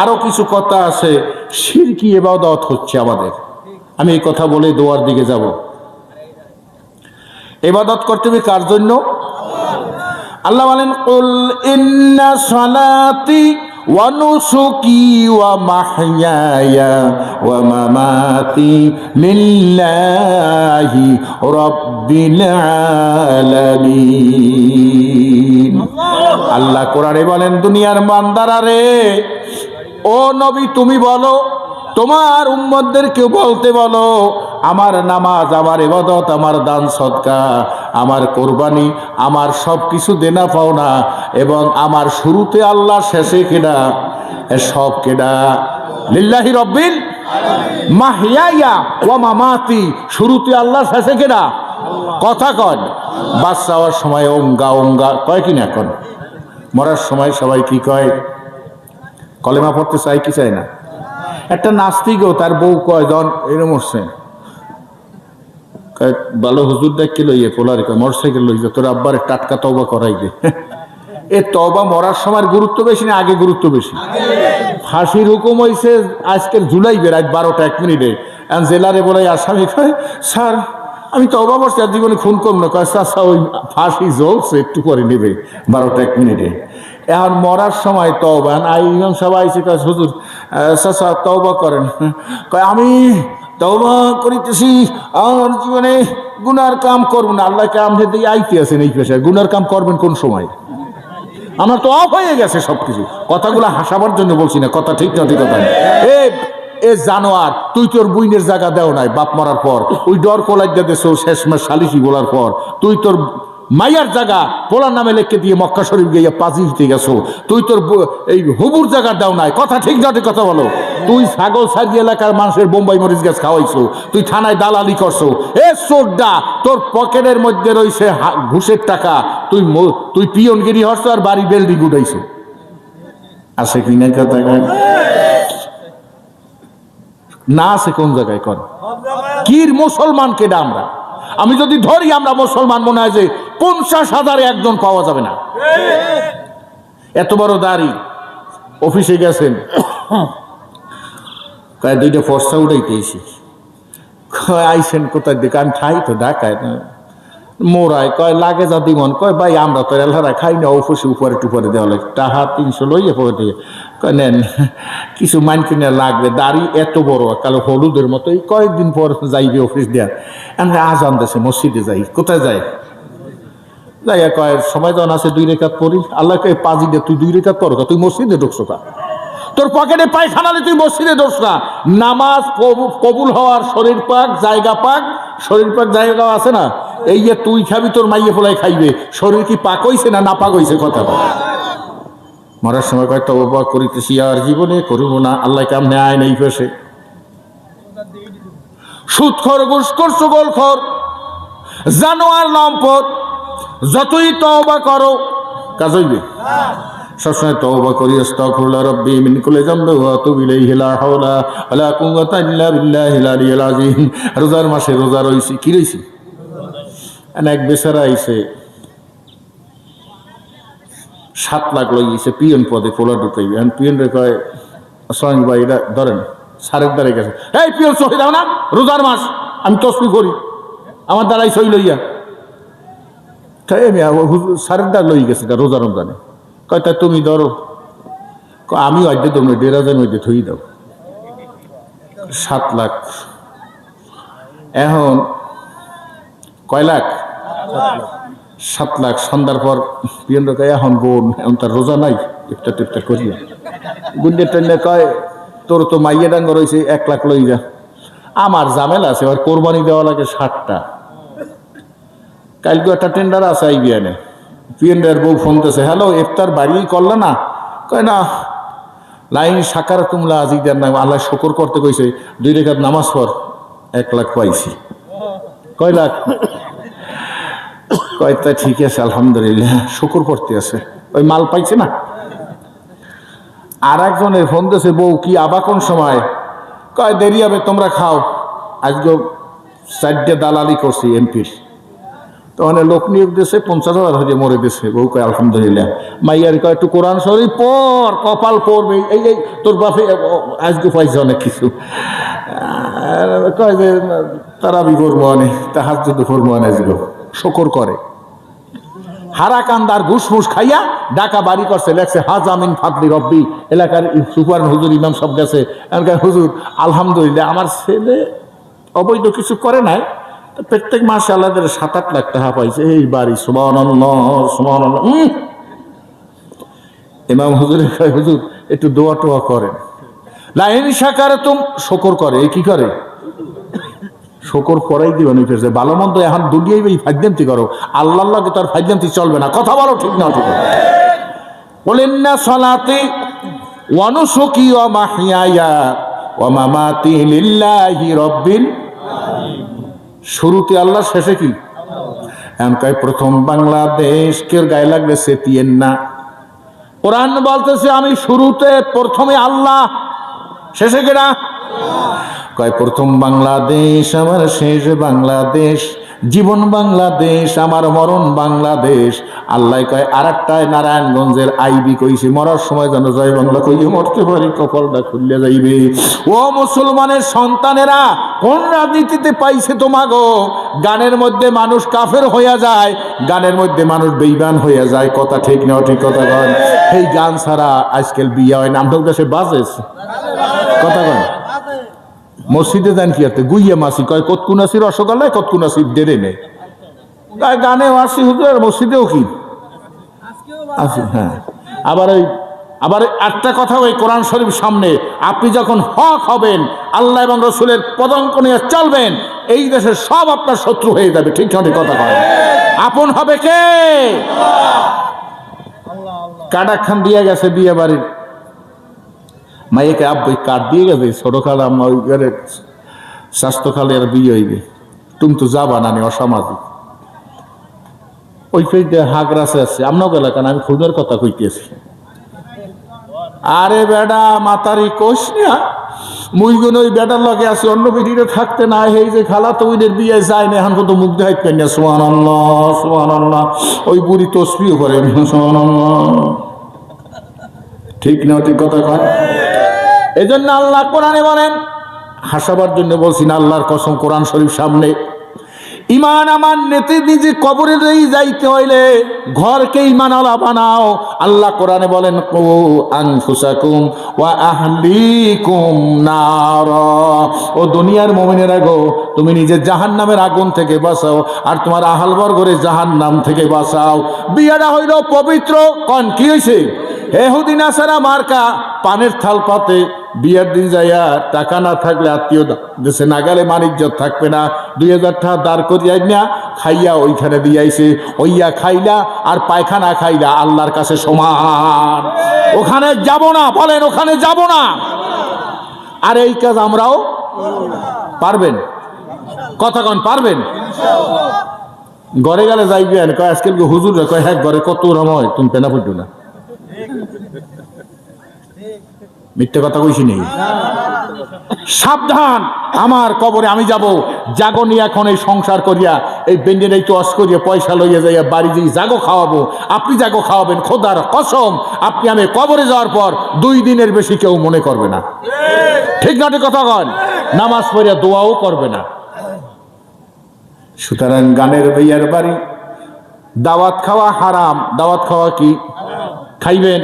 আরও কিছু কথা আছে। সিরকি এবাদত হচ্ছে আমাদের। আমি এই কথা বলে দোয়ার দিকে যাব। এবাদত করতে হবে কার জন্য? আল্লাহ বলেন কুল ইন্না সালাতি ওয়া নুসুকি ওয়া মাহইয়ায়া ওয়া মামাতি লিল্লাহি রাব্বিল আলামিন। আল্লাহ কোরআনে বলেন দুনিয়ার বান্দারা রে ও নবী, তুমি বলো, তোমার উম্মতদেরকে বলতে বলো, আমার নামাজ, আমার ইবাদত, আমার দান সৎকা, আমার কোরবানি, আমার সব কিছু দেনা পাওনা, এবং আমার শুরুতে আল্লাহ, শেষে কেডা? সব কেডা? লিল্লাহি রব্বিল মাহিয়া ওয়া মামাতি। শুরুতে আল্লাহ, শেষে কেডা? কথা কন। বাচ্চা হওয়ার সময় ওঙ্গা ওঙ্গা কয় কি না এখন? মরার সময় সবাই কি কয়? কলেমা পড়তে চাই কি চায় না? একটা নাস্তিকও তার বউ কয়জন এরম মরছে। কয়, ভালো হুজুর দেখকে লইয়ে পোলার। মোটরসাইকেল লই যা তোর আব্বার টাটকা তবা করাই দে। এ তবা মরার সময় গুরুত্ব বেশি না আগে গুরুত্ব বেশি? ফাঁসির হুকুম হয়েছে আজকের জুলাই বেড়ায় বারোটা এক মিনিটে। জেলারে বলে আসামি কয় স্যার আমি তো অবাক আর জীবনে খুন করব না। কয় চাচা ওই ফাঁসি জ্বলছে একটু পরে নেবে। বারোটা এক মিনিটে। এখন মরার সময় তবা আই ইমাম সবাই কয় হুজুর আহ, চাচা করেন। কয় আমি তবা করিতেছি আমার জীবনে গুনার কাম করব না। আল্লাহকে আপনি দিয়ে আইতে আছেন এই পেশায় গুনার কাম করবেন কোন সময়? আমার তো অফ হয়ে গেছে সবকিছু। কথাগুলো হাসাবার জন্য বলছি না কথা ঠিক না ঠিক কথা এ এ জানোয়ার তুই তোর বুইনের জায়গা দেও নাই বাপ মরার পর। ওই ডর কোলাই দিয়ে দেছো শেষমেশ সালিসি বলার পর। তুই তোর মাইয়ার জায়গা পোলার নামে লেখকে দিয়ে মক্কা শরীফ গিয়ে পাজি দিতে গেছো। তুই তোর এই হুবুর জায়গা দাও নাই। কথা ঠিক না কথা বলো। তুই ছাগল সারি এলাকার মানুষের বোম্বাই মরিচ গাছ খাওয়াইছো। তুই থানায় দালালি করছ। এ সোডা তোর পকেটের মধ্যে রইছে হা- ঘুষের টাকা। তুই তুই পিয়নগিরি হরছো আর বাড়ি বেল্ডিং উঠাইছো আছে কি না কথা? না আছে কোন জায়গায় কর কির মুসলমান কেডা আমরা? আমি যদি ধরি, আমরা মুসলমান মনে হয় যে পঞ্চাশ হাজারে একজন পাওয়া যাবে না। এত বড় দাড়ি। অফিসে গেছেন। কয়, দুইটা ফর্সা উঠাইতে এসি। আইসেন কোথায় দিকে আমি ঠাই তো ঢাকায় না। কয়, লাগে যা দিমন। কয়, ভাই, আমরা তো এলহারা খাই না, অফিসে উপরে টুপরে দেওয়া লাগে। টাহা তিনশো লইয়ে পরে দিয়ে কয় নেন কিছু মান কিনে লাগবে, দাড়ি এত বড়, কালো হলুদের মতো এই কয়েকদিন পর যাইবে অফিস দেওয়া আমরা আজান দেশে মসজিদে যাই, কোথায় যাই? যাই কয়, সময় যখন আছে দুই রেখাত পড়ি। আল্লাহকে পাজি দে, তুই দুই রেখাত পড়ো তুই মসজিদে ঢুকছো কা? তোর পকেটে পায়খানালে তুই মসজিদে ঢুকছ না। নামাজ কবু- কবুল হওয়ার শরীর পাক, জায়গা পাক, শরীর পাক, জায়গা আছে না? এই যে তুই খাবি, তোর মাইয়ে ফোলাই খাইবে, শরীর কি পাক হইছে না না পাক হইছে, কথা। মরার সময় কয় তবা করিতেছি, আর জীবনে করব না। আল্লাহ কাম নেয় নেই পেশে সুৎখর ঘুষখর সুগলখর জানোয়ার লম্পট যতই তওবা করো, কাজ হইবে? সবসময় তওবা করি, আস্তাগফিরুল্লাহ রাব্বি মিন কুল্লি যামবি ওয়া আতুবু ইলাইহি লা হাওলা ওয়ালা কুওয়াতা ইল্লা বিল্লাহিল আযীম। রোজার মাসে রোজা রইছি, কি রইছি? এক বেচারা আইছে সাত লাখ লইছে পিয়ন পদে পোলা ঢুকাইবে এখন পিয়ন রে কয় আসসালাম ভাই, এটা ধরেন সারের দ্বারে গেছে। এই পিয়ন সহি দাও না, রোজার মাস, আমি তসবি করি, আমার দ্বারাই সই লইয়া। তাই আমি সারের দ্বার লই গেছি রোজা রমজানে? কয়, তা তুমি ধরো। আমি অর্ধে তুমি দেড় হাজার মধ্যে থই দাও। সাত লাখ। এখন কয় লাখ সাত লাখ? সন্ধ্যার পর পিয়ন কয়, এখন বোন, এখন তার রোজা নাই। ইফতার টিফতার করিয়া। গুন্ডে টেন্ডে কয়, তোর তো মাইয়া ডাঙ্গ রয়েছে, এক লাখ লই যা। আমার ঝামেলা আছে আর কোরবানি দেওয়া লাগে ষাটটা কালকে একটা টেন্ডার আছে আইবিএনে। পিএনডার বউ ফোন করছে হ্যালো ইফতার বাড়িই করলে না? কয়, না। লাইন সাকার তুমলা আজিদার নাম, আল্লাহ শকর করতে কইছে, দুই রেখাত নামাজ পর এক লাখ পাইছি। কয়, লাখ। কয়, তা ঠিক আছে, আলহামদুলিল্লাহ, শুকুর করতে আছে। ওই মাল পাইছে না? আর একজনের ফোন দিয়েছে বউ কি আবার কোন সময়? কয়, দেরি হবে, তোমরা খাও। আজকে চারটে দালালি করছি এমপির। তো মানে লোক নিয়োগ দিয়েছে পঞ্চাশ হাজার হয়ে মরে দিছে বউ কয়, আলহামদুলিল্লাহ। মাইয়ার কয়, একটু কোরআন শরীফ পর কপাল পড়বে। এই এই, তোর বাপে আজকে পাইছে অনেক কিছু। কয় যে তারা বিভর্ম অনেক তাহার যদি ভর্ম অনেক শকর করে। হারা কান্দার ঘুষমুস খাইয়া ডাকা বাড়ি করছে, লেখছে হাজামিন ফাতলি রব্বি। এলাকার সুপার হুজুর, ইমাম সব গেছে, এলাকার হুজুর, আলহামদুলিল্লাহ, আমার ছেলে অবৈধ কিছু করে নাই প্রত্যেক মাসে আল্লাহদের সাত আট লাখ টাকা পাইছে। এই বাড়ি সুমান সুমান ইমাম হুজুরের হুজুর, একটু দোয়া টোয়া করেন। লাইন শাকার তুম শকর করে। কি করে? শকর করাই দিও নি ফেরছে। ভালো মন্দ এখন দুনিয়াই এই ফাইদান্তি করো। আল্লাহ আল্লাহকে তার ফাইদান্তি চলবে না। কথা বলো ঠিক না ঠিক বলেন না সলাতে ওয়ানুসুকি ওয়া মাহিয়ায়া মামাতি লিল্লাহি রব্বিল শুরুতে আল্লাহ, শেষে কি? এখন কয়, প্রথম বাংলাদেশ কেউ গায়ে লাগবে সে তিয়েন না? কোরআন বলতেছে, আমি শুরুতে প্রথমে আল্লাহ, শেষে কেডা কয়, প্রথম বাংলাদেশ, আমার শেষ বাংলাদেশ, জীবন বাংলাদেশ, আমার মরণ বাংলাদেশ। আল্লাহ কয় আর একটায় নারায়ণগঞ্জের আইবি কইছে, মরার সময় যেন জয় বাংলা কইয়ে মরতে পারি, কপালটা খুললে যাইবে। ও মুসলমানের সন্তানেরা, কোন রাজনীতিতে পাইছে তোমাগো? গানের মধ্যে মানুষ কাফের হইয়া যায়, গানের মধ্যে মানুষ বেইমান হইয়া যায়। কথা ঠিক না ঠিক কথা কয় এই গান ছাড়া আজকাল বিয়ে হয় না আমরাও দেশে বাজেস কথা কয় মসজিদে যান কি আছে গুইয়া মাসি কয় কতকুন আসি রসগোল্লায়? কতকুন আসি দেরে নেই তাই গানেও আসি আর মসজিদেও কি? আসি হ্যাঁ। আবার ওই, আবার একটা কথা ওই কোরআন শরীফ সামনে, আপনি যখন হক হবেন, আল্লাহ এবং রসুলের পদঙ্ক নিয়ে চলবেন, এই দেশের সব আপনার শত্রু হয়ে যাবে, ঠিক ঠিক কথা কয়। আপন হবে কে? কাডা খান দিয়ে গেছে বিয়ে বাড়ির। মাইকে আব্বু কাঠ দিয়ে গেছে ছোট খালা আম্মা ওই ঘরে স্বাস্থ্য আর বিয়ে হইবে। তুমি তো যাবা না অসামাজিক। ওই ফেইতে হাগরাসে আছে, আমনাও গেলা কেন? আমি খুদের কথা কইতেছি। আরে বেডা, মাতারি কোষ না? মুইগুন ওই বেটার লগে আছে, অন্য পিঠিতে থাকতে না, এই যে খালা তো ওইদের বিয়ে যায় না, এখন কত মুখ দেখাইতে পারি না। সোহান আল্লাহ সোহান আল্লাহ ওই বুড়ি তসবিও করে সোহান আল্লাহ ঠিক না, ঠিক কথা কয়? এই জন্য আল্লাহ কোরআনে বলেন, হাসাবার জন্য বলছি না, আল্লাহর কসম কোরআন শরীফ সামনে। ইমান আমার নেতে নিজে যেই যাইতে হইলে ঘরকে ইমান আলা বানাও। আল্লাহ কোরআনে বলেন ও আনফুসাকুম ওয়া আহলিকুম নার। ও দুনিয়ার মুমিনেরা গো, তুমি নিজে জাহান্নামের আগুন থেকে বাঁচাও আর তোমার আহাল বর্গরে জাহান্নাম থেকে বাঁচাও। বিয়াটা হইল পবিত্র। কন, কি হইছে? এহুদিন আসারা মার্কা, পানের থাল পাতে বিয়ের দিন যাইয়া টাকা না থাকলে আত্মীয় দেশে নাগালে বাণিজ্য থাকবে না, দুই হাজার টাকা দাঁড় করিয়াই না খাইয়া ওইখানে দিয়াইছে। ওইয়া খাইলা আর পায়খানা খাইলা, আল্লাহর কাছে সমান। ওখানে যাব না, বলেন ওখানে যাব না। আর এই কাজ আমরাও পারবেন? কতক্ষণ পারবেন? ঘরে গেলে যাইবেন। কয় আজকাল হুজুর কয় হ্যাঁ ঘরে কত রময়, তুমি পেনা পড়ছো না। মিথ্যে কথা কইছি নেই সাবধান, আমার কবরে আমি যাব। জাগনি এখন এই সংসার করিয়া, এই বেন্ডেন এই টস করিয়া, পয়সা লইয়া যাইয়া বাড়ি দিয়ে জাগো খাওয়াবো। আপনি জাগো খাওয়াবেন, খোদার কসম, আপনি আমি কবরে যাওয়ার পর দুই দিনের বেশি কেউ মনে করবে না। ঠিক না কথা কন? নামাজ পড়িয়া দোয়াও করবে না। সুতরাং গানের ভাইয়ার বাড়ি, দাওয়াত খাওয়া হারাম। দাওয়াত খাওয়া কি? খাইবেন?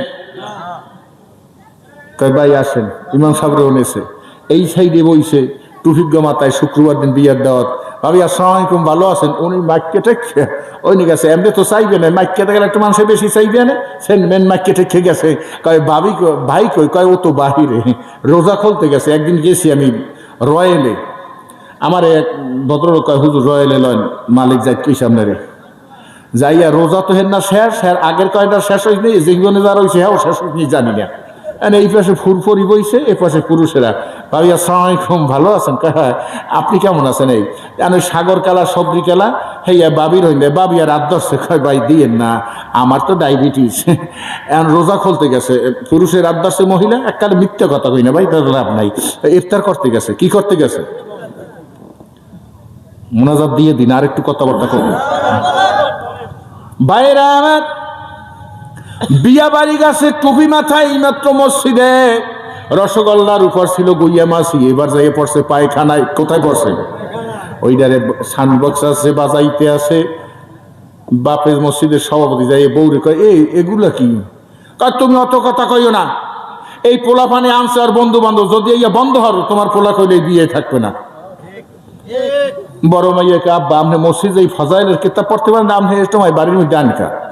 কয় ভাই আসেন, ইমাম সাহেবরে এনেছে এই সাইডে বইছে টুফিজ্ঞ মাতায়, শুক্রবার দিন বিয়ার দাওয়াত। ভাবি, আসসালাম আলাইকুম, ভালো আছেন? উনি মাইক কেটে খে- ওই নিয়ে গেছে। এমনি তো চাইবে না, মাইক কেটে গেলে একটু মানুষের বেশি চাইবে না। সেন মেন মাইক কেটে খেয়ে গেছে। কয়, ভাবি ভাই কই? কয়, ও তো বাহিরে, রোজা খুলতে গেছে, একদিন গেছি আমি রয়েলে। আমার এক ভদ্রলোক কয়, হুজুর, রয়েলে লন, মালিক যাই কি সামনে রে? যাইয়া রোজা তো হেন না শেষ হ্যাঁ আগের কয়টা শেষ হয়েছে জীবনে যারা হয়েছে হ্যাঁ শেষ হয়েছে জানি না। আর এই পাশে ফুরফুরি বইছে এ পাশে পুরুষেরা। ভাবি আসসালাম আলাইকুম ভালো আছেন? কয়, হ্যাঁ আপনি কেমন আছেন এই? আমি সাগর কালা সবজি কালা হেয়া বাবির হইলে বাবি আর আদর্শে কয় ভাই দিয়েন না আমার তো ডায়াবেটিস। এখন রোজা খুলতে গেছে পুরুষের আদর্শে মহিলা এককালে মিথ্যা কথা কই না ভাই তার লাভ নাই। ইফতার করতে গেছে কি করতে গেছে? মোনাজাত দিয়ে দিন আর একটু কথাবার্তা করব বাইরা আমার বিয়া বাড়ি গেছে টুপি মাথায় এইমাত্র মসজিদে রসগোল্লার উপর ছিল গুইয়া মাসি এবার যাই পড়ছে পায়খানায়। কোথায় পড়ছে? ওইটারে সানবক্স আছে, বাজাইতে আছে। বাপের মসজিদের সভাপতি যাই বৌরে কয়, এই, এগুলা কি? কয়, তুমি অত কথা কইও না। এই পোলা পানে আনছে আর বন্ধু বান্ধব যদি ইয়া বন্ধ হর, তোমার পোলা কইলে বিয়ে থাকবে না। বড় মাইয়াকে, আব্বা আপনি মসজিদে এই ফজাইলের কিতাব পড়তে পারেন আপনি তোমার বাড়ির মধ্যে আনকা।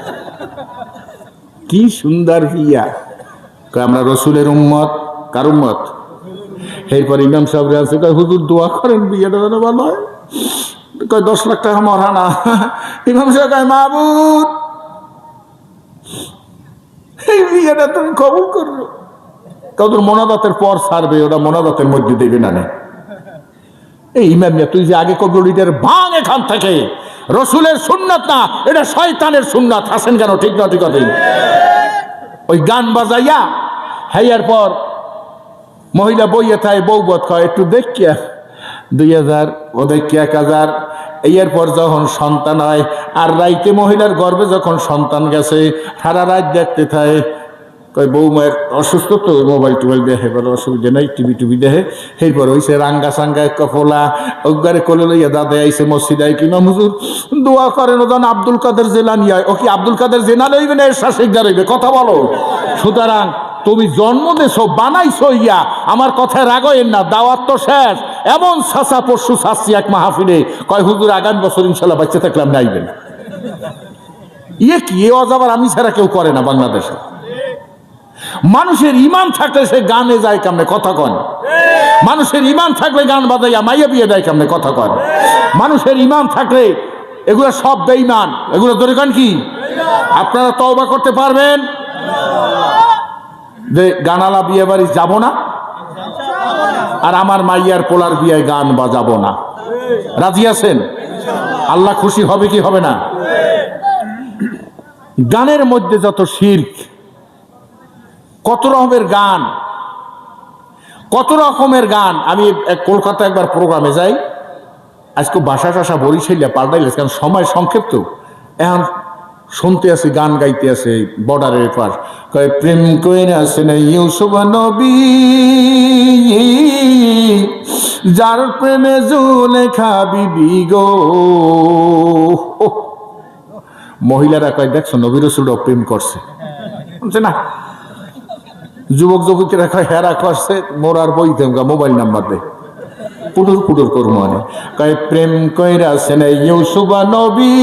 কি সুন্দর কয়, আমরা রসুলের উম্মত, কার উম্মত? এরপর ইমাম সাহেব আছে, কয়, হুজুর দোয়া করেন, বিয়েটা যেন ভালো হয়। কয়, দশ লাখ টাকা মরানা ইমাম সাহেব কয় মাহবুদ এই বিয়েটা তুমি কবুল করবে কাউদের মনাদাতের পর ছাড়বে, ওটা মনাদাতের মধ্যে দেবে না। এই ইমাম তুই যে আগে কবলিটার ভাঙ এখান থেকে। রসুলের সুন্নাত না, এটা শয়তানের সুন্নাত। হাসেন কেন? ঠিক না, ঠিক ওই গান বাজাইয়া, হাইয়ার পর মহিলা বইয়ে থাকে বউ বোধ কয় একটু দেখিয়া, দুই হাজার, ও দেখি এক হাজার। এর পর যখন সন্তান হয়, আর রাইতে মহিলার গর্ভে যখন সন্তান গেছে, সারা রাত দেখতে থাকে কয় বউ মায়ের অসুস্থ তো মোবাইল টোবাইল দেখে, বলে অসুবিধা নাই টিভি টিভি দেখে। এরপর হইছে রাঙ্গা সাঙ্গা কফলা, অজ্ঞারে কোলে লইয়া দাদা আইছে মসজিদ। আই কিনা হুজুর, দোয়া করেন ওদান আব্দুল কাদের জেলানি আয়। ও কি আব্দুল কাদের জেনা লইবে না শাসিকদার হইবে? কথা বলো। সুতরাং তুমি জন্ম দেছো বানাইছো ইয়া, আমার কথায় রাগয়েন না, দাওয়াত তো শেষ। এমন সাসা পরশু শাস্তি এক মাহফিলে, কয়, হুজুর, আগামী বছর ইনশাল্লাহ বাচ্চা থাকলাম না আইবেন। ইয়ে কি, এ অজাবার আমি ছাড়া কেউ করে না বাংলাদেশে। মানুষের ইমান থাকলে সে গানে যায় কেমনে? কথা কন। মানুষের ইমান থাকলে গান বাজাইয়া মাইয়া বিয়ে দেয় কেমনে? কথা কন। মানুষের ইমান থাকলে এগুলো সব বেইমান এগুলো ধরে কন কি? আপনারা তওবা করতে পারবেন। যে গানালা বিয়ে বাড়ি যাব না, আর আমার মাইয়ার পোলার বিয়ে গান বাজাবো না। রাজি আছেন? আল্লাহ খুশি হবে কি হবে না? গানের মধ্যে যত শির্ক কত রকমের গান? কত রকমের গান? আমি কলকাতা একবার প্রোগ্রামে যাই, আজকে বাসা টাসা বরিশাইলে পাল্টাইলে, কারণ সময় সংক্ষিপ্ত। এখন শুনতে আছে গান গাইতে আছে বর্ডারের পার কয়, প্রেম কইরা আছে না ইউসুফ নবী, যার প্রেমে জুলেখা বিবি গো। মহিলারা কয়, দেখছ, নবীর প্রেম করছে। না। যুবক যুবতীরা কয় হেরা করছে মোরার বই দেমগা মোবাইল নাম্বার দে। পুটুর পুটুর করব আমি কয়, প্রেম কইরা সেনে ইউসুবা নবী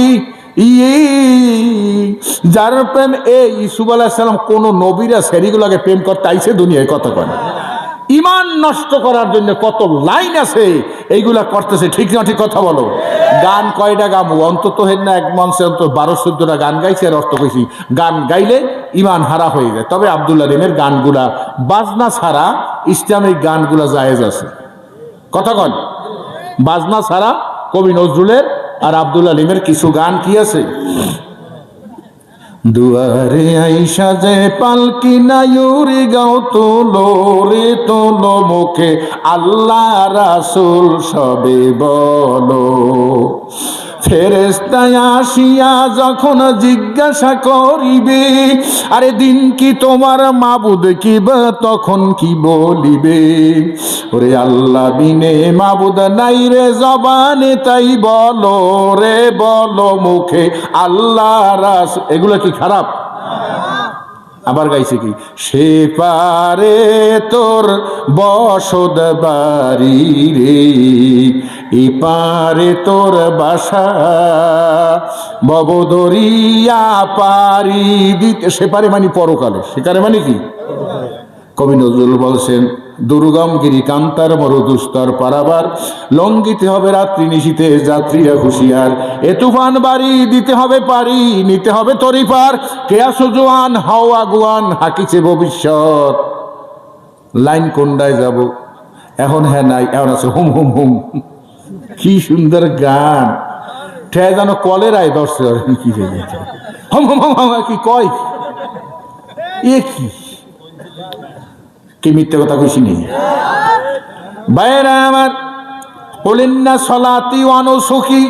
ইয়ে যার প্রেম, এই, ইসুব আলাহ সালাম কোন নবীরা সেরিগুলোকে প্রেম করতে আইছে দুনিয়ায় কত কয় ইমান নষ্ট করার জন্য কত লাইন আছে, এইগুলা করতেছে। ঠিক না, ঠিক কথা বলো। গান কয়টা গাবো অন্তত হেন না এক মঞ্চে অন্তত বারো চোদ্দটা গান গাইছে আর অর্থ কইছি, গান গাইলে ইমান হারা হয়ে যায়। তবে আবদুল্লাহ রিমের গানগুলা, বাজনা ছাড়া ইসলামিক গানগুলা জায়েজ আছে। কথা কন। বাজনা ছাড়া কবি নজরুলের আর আবদুল্লাহ লিমের কিছু গান কি আছে? দুয়ারে আইসা যে পালকি নায়ুরি গাও তোলো রে তোলো মুখে আল্লাহ রাসুল সবে বলো। ফেরেস্তায় আসিয়া যখন জিজ্ঞাসা করিবে, আরে দিন কি তোমার মাবুদ কি বা তখন কি বলিবে? ওরে আল্লাহ, বিনে মাবুদ নাই রে জবানে, তাই বলো রে, বলো মুখে আল্লাহ রাস এগুলো কি খারাপ? আবার গাইছে কি? সে পারে তোর বসদ বাড়ি রে, এ পারে তোর বাসা ববদরিয়া পারি দিতে। সে পারে মানে পরকালে। সেকারে মানে কি? কবি নজরুল বলছেন, দুর্গম গিরি কান্তার মরুদুস্তর পারাবার, লঙ্ঘিতে হবে রাত্রি নিশীতে যাত্রীরা হুঁশিয়ার। এ তুফান বাড়ি দিতে হবে পারি, নিতে হবে তরিপার কেয়া সুজোয়ান হাওয়া গুয়ান হাকিছে ভবিষ্যৎ। লাইন কোনটায় যাব? এখন হ্যাঁ নাই, এখন আছে হুম হুম হুম। কি সুন্দর গান। ঠে যেন কলের আয় দর্শক হুম হুম হুম হুম, কি কয়? এ কি? কি মিথ্যে কথা কইছি বাইরা আমার বলেন না সলাতি অনুসুখী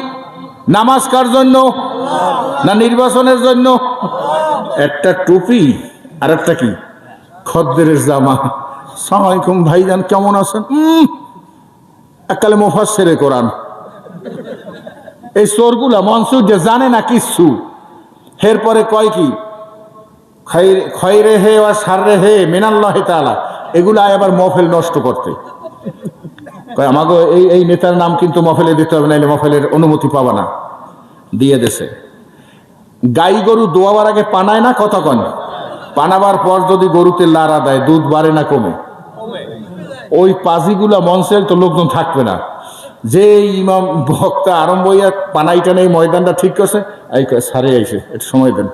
নামাজ কার জন্য? না নির্বাচনের জন্য? একটা টুপি আর একটা কি? খদ্দের জামা। সালামালাইকুম ভাইজান, কেমন আছেন? এককালে মোফাসেরে কোরআন। এই চোরগুলা মনসুর যে জানে না কিচ্ছু এরপরে কয় কি? খৈরে হে আর সাররে হে মিনাল্লাহ তালা এগুলো আয় আবার মফেল নষ্ট করতে। আমাকে এই এই নেতার নাম কিন্তু মফেলে দিতে হবে নাহলে মফেলের অনুমতি পাবা না। দিয়ে দেশে গাই গরু দোয়াবার আগে পানায় না, কথা কন? পানাবার পর যদি গরুতে লারা দেয়, দুধ বাড়ে না কমে? ওই পাজিগুলা মঞ্চের তো লোকজন থাকবে না। যে ইমাম, ভক্তা আরম্ভ হইয়া পানাইটা নেই, ময়দানটা ঠিক করছে। এই সারে আইসে একটু সময় দেন।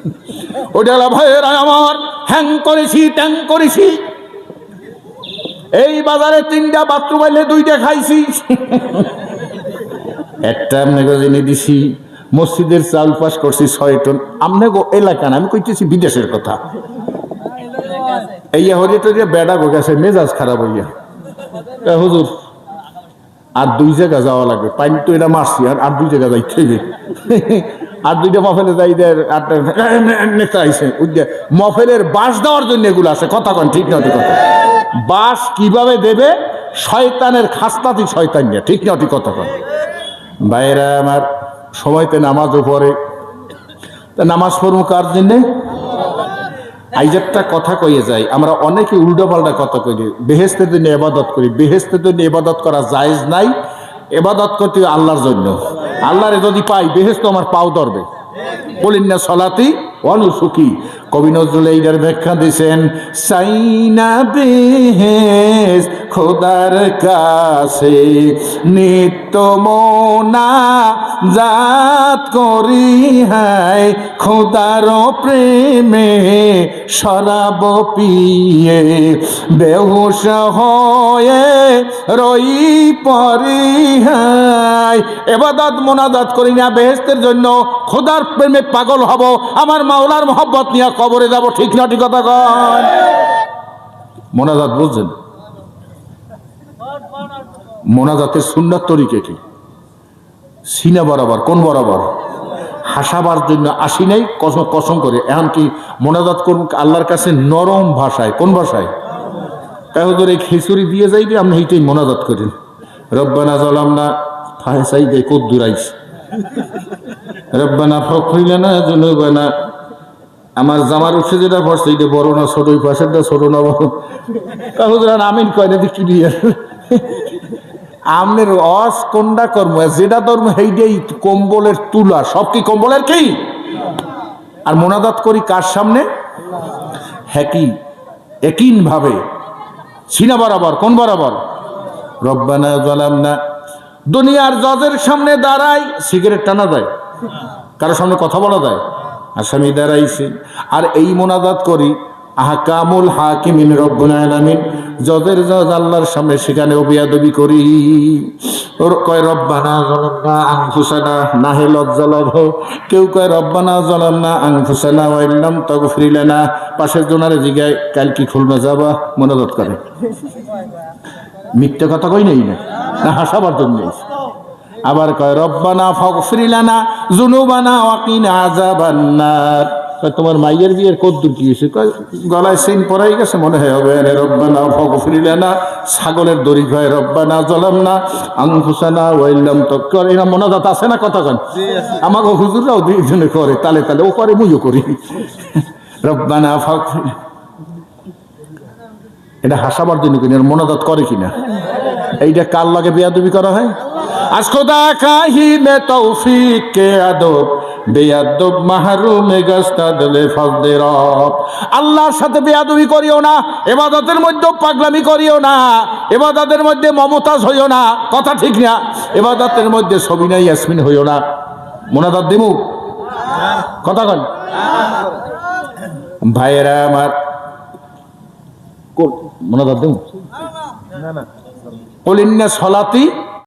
ওটা ভাইয়েরা আমার, হ্যাং করেছি, ট্যাং করেছি। এই বাজারে তিনটা বাথরুম আইলে দুইটা খাইছি। একটা আপনাকে জেনে দিছি, মসজিদের চাল পাস করছি ছয় টন। আমনে গো এলাকা না, আমি কইতেছি বিদেশের কথা। এই হরে যে বেড়া গো গেছে, মেজাজ খারাপ হইয়া। হুজুর আর দুই জায়গা যাওয়া লাগবে। পাইন তো এটা মারছি, আর আর দুই জায়গা যাইতে হবে আর দুইটা মফেলে যাই নেতা আইসে মফেলের বাস দেওয়ার জন্য এগুলো আছে। কথা কন, ঠিক না কথা? বাস কীভাবে দেবে? শয়তানের খাস্তাতি শয়তান নিয়ে, ঠিক না কথা কন? বাইরা আমার, সময়তে নামাজও পড়ে তা নামাজ পড়ব কার জন্যে? আইজারটা কথা কইয়ে যায়, আমরা অনেকে উল্টো পাল্টা কথা কই বেহেস্তের জন্য এবাদত করি বেহেস্তের জন্য এবাদত করা জায়েজ নাই এবাদত করতে আল্লাহর জন্য। আল্লাহরে যদি পাই বেহেস্ত আমার পাও ধরবে। বলিন না সলাতি অনুসুখী কবি নজরুল এইটার ব্যাখ্যা দিছেন, সাইনা বেহেস খোদার কাছে নিত্য মোনা জাত করি হায়, খোদার প্রেমে শরাব পিয়ে, বেহুশ হয়ে রই পরি হায়। এবাদত মোনাজাত করি না বেহেস্তের জন্য খোদার প্রেমে পাগল হব, আমার মাওলার মহব্বত নিয়ে কবরে যাব ঠিক না, ঠিক কথা কন। মোনাজাত বুঝছেন? মোনাজাতের সুন্নাত তরিকে কি? সিনা বরাবর, কোন বরাবর? হাসাবার জন্য আসি নাই কসম করে। এখন কি মোনাজাত করুন আল্লাহর কাছে নরম ভাষায়? কোন ভাষায়? তাই হুজুর এই খিচুড়ি দিয়ে যাইবে আপনি এইটাই মোনাজাত করেন রব্বানা জলাম না ফাহেসাই দে কত দূরাইস রব্বানা ফখরিলানা জুনুবানা আমার জামার উঠে যেটা পড়ছে এটা বড় না ছোট ওই পাশেরটা ছোট না বড়। আমিন কয় না কি দিয়ে। আমনের অস কোনটা কর্ম যেটা ধর্ম সেইটাই কম্বলের তুলা। সব কি কম্বলের কি? আর মোনাজাত করি কার সামনে? হ্যাকি একিন ভাবে। সিনা বরাবর, কোন বরাবর? রব্বানা জালাম না দুনিয়ার জজের সামনে দাঁড়াই, সিগারেট টানা দেয় কারোর সামনে কথা বলা যায়? আসামি দাঁড়াইছে। আর এই মোনাজাত করি আহকামুল হাকিমিন রব্বুল আলামিন জজের জজ আল্লাহর সামনে সেখানে অবিয়াদবি করি। ওর কয় রব্বানা জলামনা আনফুসানা নাহে লজ্জা লভ। কেউ কয় রব্বানা জলামনা আনফুসানা ওয়াইল্লাম তগফির লানা পাশের জোনারে জিগায় কাল কি খুলবে যাবা মোনাজাত করে। মিথ্যে কথা কই নেই না? না হাসাবার জন্য আবার কয় রব্বানা ফগফিরিলানা জুনুবানা ওয়াকিনা আযাবান্নার। কয় তোমার মাইয়ের বিয়ের কদ্দুর কি হয়েছে? কয় গলায় সিন পরাই গেছে মনে হয় হবে রে রব্বানা ফগফিরিলানা ছাগলের দড়ি কয় রব্বানা জলামনা আনফুসানা ওয়াইল্লাম তক্কর। এরা মনাজাত আছে না কথা কন আমাকে হুজুররাও দুইজনে করে তালে তালে ও করে মুইও করি। রব্বানা ফগফির এটা হাসাবার জন্য কিনা এর মনাজাত করে কিনা? এইটা কার লাগে বেয়াদবি করা হয়? আজ খোদা কাহি মে তৌফিক কে আদব, বেয়াদব মাহরুমে গস্তাদলে ফজদে রব। আল্লাহর সাথে বেয়াদবি করিও না, এবাদতের মধ্যে পাগলামি করিও না, এবাদতের মধ্যে মমতাজ হইও না, কথা ঠিক না, এবাদতের মধ্যে সবিনাই ইয়াসমিন হইও না। মোনাদার দিমু? কথা কন। ভাইয়েরা আমার মোনাদার দিমু? না না কলিন্না সলাতি